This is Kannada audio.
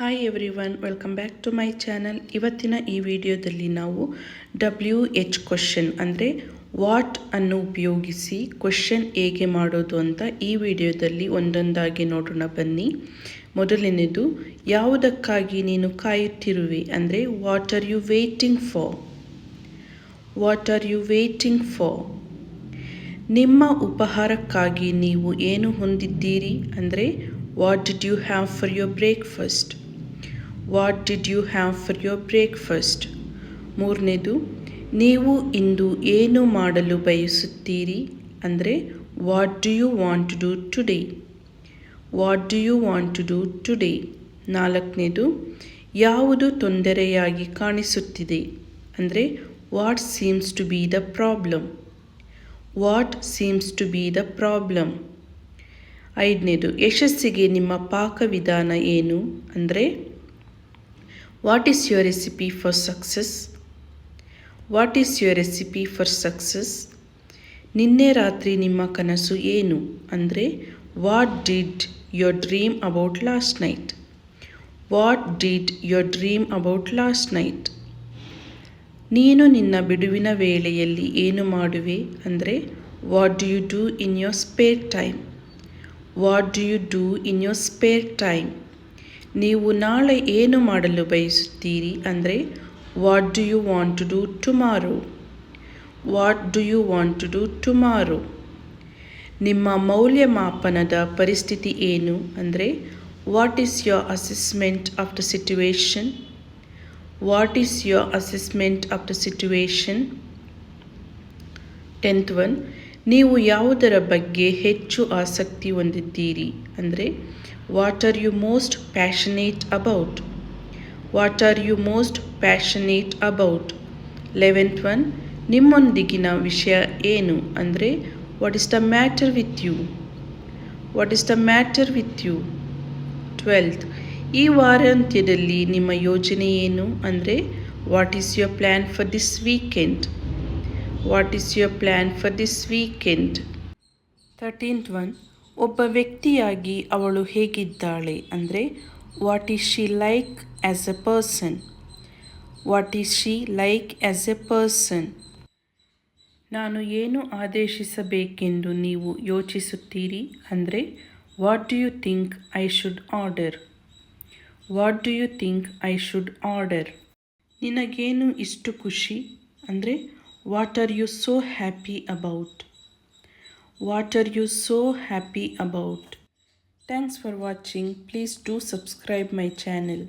Hi everyone welcome back to my channel ಇವತ್ತಿನ ಈ ವಿಡಿಯೋದಲ್ಲಿ ನಾವು ಡಬ್ಲ್ಯೂ ಎಚ್ ಕ್ವಶನ್ ಅಂದರೆ ವಾಟ್ ಅನ್ನು ಉಪಯೋಗಿಸಿ ಕ್ವಶನ್ ಹೇಗೆ ಮಾಡೋದು ಅಂತ ಈ ವಿಡಿಯೋದಲ್ಲಿ ಒಂದೊಂದಾಗಿ ನೋಡೋಣ ಬನ್ನಿ. ಮೊದಲನೇದು, ಯಾವುದಕ್ಕಾಗಿ ನೀನು ಕಾಯುತ್ತಿರುವೆ? ಅಂದರೆ what are you waiting for what are you waiting for ನಿಮ್ಮ ಉಪಹಾರಕ್ಕಾಗಿ ನೀವು ಏನು ಹೊಂದಿದ್ದೀರಿ? ಅಂದರೆ what did you have for your breakfast what did you have for your breakfast ಮೂರನೇದು, ನೀವು ಇಂದು ಏನು ಮಾಡಲು ಬಯಸುತ್ತೀರಿ? ಅಂದರೆ what do you want to do today what do you want to do today ನಾಲ್ಕನೇದು, ಯಾವುದು ತೊಂದರೆಯಾಗಿ ಕಾಣಿಸುತ್ತಿದೆ? ಅಂದರೆ what seems to be the problem what seems to be the problem ಐದನೇದು, ಯಶಸ್ಸಿಗೆ ನಿಮ್ಮ ಪಾಕವಿಧಾನ ಏನು? ಅಂದರೆ what is your recipe for success what is your recipe for success ನಿನ್ನೆ ರಾತ್ರಿ ನಿಮ್ಮ ಕನಸು ಏನು? ಅಂದರೆ what did your dream about last night what did your dream about last night ನೀನು ನಿನ್ನ ಬಿಡುವಿನ ವೇಳೆಯಲ್ಲಿ ಏನು ಮಾಡುವೆ? ಅಂದರೆ what do you do in your spare time what do you do in your spare time ನೀವು ನಾಳೆ ಏನು ಮಾಡಲು ಬಯಸುತ್ತೀರಿ ಅಂದರೆ what do you want to do tomorrow what do you want to do tomorrow ನಿಮ್ಮ ಮೌಲ್ಯಮಾಪನದ ಪರಿಸ್ಥಿತಿ ಏನು ಅಂದರೆ what is your assessment of the situation what is your assessment of the situation tenth one ನೀವು ಯಾವುದರ ಬಗ್ಗೆ ಹೆಚ್ಚು ಆಸಕ್ತಿ ಹೊಂದಿದ್ದೀರಿ? ಅಂದರೆ what are you most passionate about what are you most passionate about eleventh one ನಿಮ್ಮೊಂದಿಗಿನ ವಿಷಯ ಏನು? ಅಂದರೆ what is the matter with you what is the matter with you twelfth ಈ ವಾರಾಂತ್ಯದಲ್ಲಿ ನಿಮ್ಮ ಯೋಜನೆ ಏನು? ಅಂದರೆ what is your plan for this weekend what is your plan for this weekend thirteenth one ಒಬ್ಬ ವ್ಯಕ್ತಿಯಾಗಿ ಅವಳು ಹೇಗಿದ್ದಾಳೆ ಅಂದರೆ what is she like as a person what is she like as a person ನಾನು ಏನು ಆದೇಶಿಸಬೇಕೆಂದು ನೀವು ಯೋಚಿಸುತ್ತೀರಿ ಅಂದರೆ what do you think I should order what do you think I should order ನಿನಗೇನು ಇಷ್ಟು ಖುಷಿ ಅಂದರೆ What are you so happy about? What are you so happy about? Thanks for watching. Please do subscribe my channel.